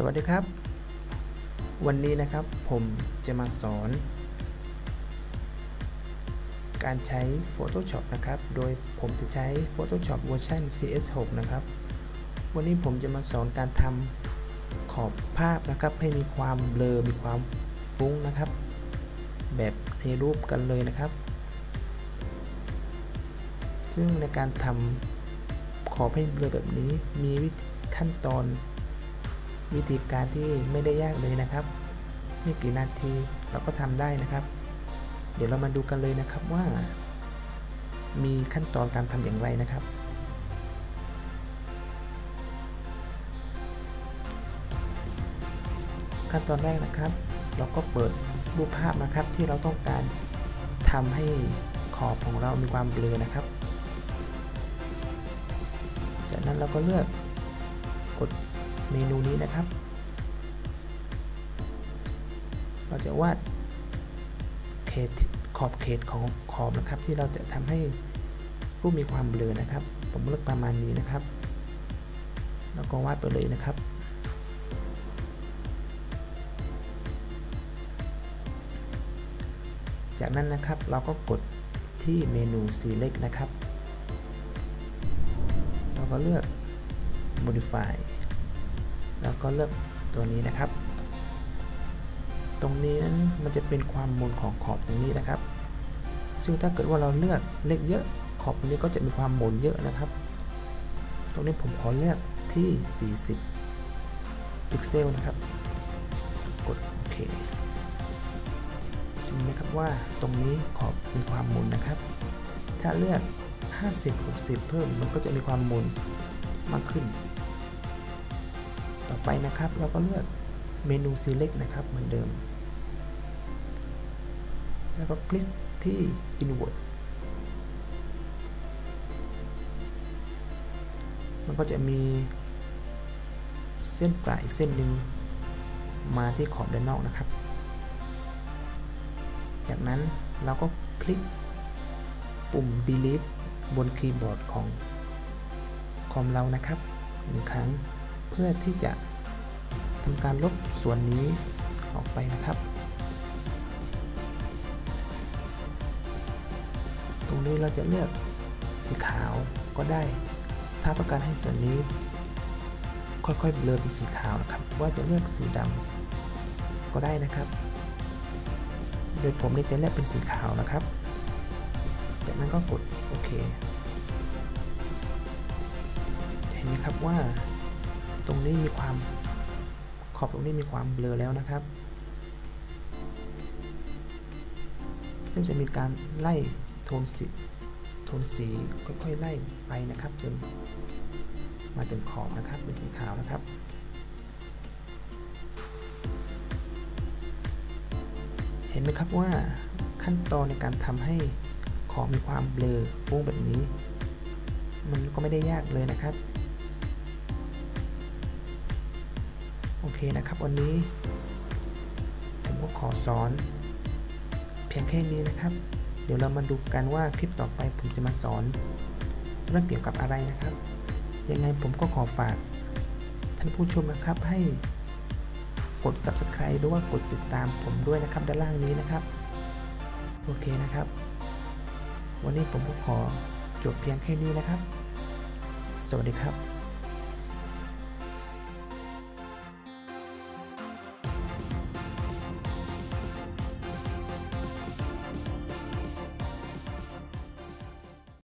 สวัสดีครับ วันนี้นะครับผมจะมาสอน การใช้ Photoshop นะครับ โดยผมจะใช้ Photoshop เวอร์ชัน CS6 นะครับ วันนี้ผมจะมาสอนการทำขอบภาพนะครับ ให้มีความเบลอ มีความฟุ้งนะครับ แบบในรูปกันเลยนะครับ ซึ่งในการทำขอบให้เบลอแบบนี้มีวิธีขั้นตอน วิธีการที่ไม่ได้ยากเลยนะครับ ไม่กี่นาทีเราก็ทำได้นะครับ เดี๋ยวเรามาดูกันเลยนะครับว่า มีขั้นตอนการทำอย่างไรนะครับขั้นตอนแรกนะครับ เราก็เปิดรูปภาพนะครับที่เราต้องการทำให้ขอบของเรามีความเบลอนะครับ จากนั้นเราก็เลือกกด เมนูนี้นะครับ เราจะวาดเขตขอบเขตของขอบนะครับ ที่เราจะทำให้รูปมีความเบลอนะครับ ผมเลือกประมาณนี้นะครับ แล้วก็วาดไปเลยนะครับจากนั้นนะครับเราก็กดที่เมนู select นะครับ เราก็เลือก modify แล้วก็เลือกตัวนี้นะครับ ตรงนี้นั้นมันจะเป็นความมูลของขอบตรงนี้นะครับ ซึ่งถ้าเกิดว่าเราเลือกเล็กเยอะขอบตรงนี้ก็จะมีความมุนเยอะนะครับ ตรงนี้ผมขอเลือกที่ 40 พิกเซลนะครับ กดโอเคจะมีนะครับว่าตรงนี้ขอบมีความมุนนะครับ ถ้าเลือก 50-60 เพิ่มมันก็จะมีความมุนมากขึ้น ไปนะครับเราก็เลือกเมนู select นะครับเหมือนเดิม แล้วก็คลิกที่ invert มันก็จะมีเส้นปลายอีกเส้นหนึ่งมาที่ขอบด้านนอกนะครับ จากนั้นเราก็คลิกปุ่ม delete บนคีย์บอร์ดของคอมเรานะครับหนึ่งครั้งเพื่อที่จะ ทำการลบส่วนนี้ออกไปนะครับ ตรงนี้เราจะเลือกสีขาวก็ได้ ถ้าต้องการให้ส่วนนี้ ค่อยๆเบลอเป็นสีขาวนะครับ ว่าจะเลือกสีดำก็ได้นะครับ โดยผมนี่จะเลือกเป็นสีขาวนะครับ จากนั้นก็กดโอเคเห็นไหมครับว่าตรงนี้มีความ ขอบตรงนี้มีความเบลอแล้วนะครับ ซึ่งจะมีการไล่โทนสีโทนสีค่อยๆไล่ไปนะครับจนมาถึงขอบนะครับเป็นสีขาวนะครับเห็นไหมครับว่าขั้นตอนในการทำให้ขอบมีความเบลอฟุ้งแบบนี้ มันก็ไม่ได้ยากเลยนะครับ เคนะครับวันนี้ ผมก็ขอสอน เพียงแค่นี้นะครับ เดี๋ยวเรามาดูกันว่าคลิปต่อไปผมจะมาสอนเรื่องเกี่ยวกับอะไรนะครับ ยังไงผมก็ขอฝากท่านผู้ชมนะครับให้กด subscribe หรือว่ากดติดตามผมด้วยนะครับด้านล่างนี้นะครับ โอเคนะครับ วันนี้ผมก็ขอจบเพียงแค่นี้นะครับ สวัสดีครับ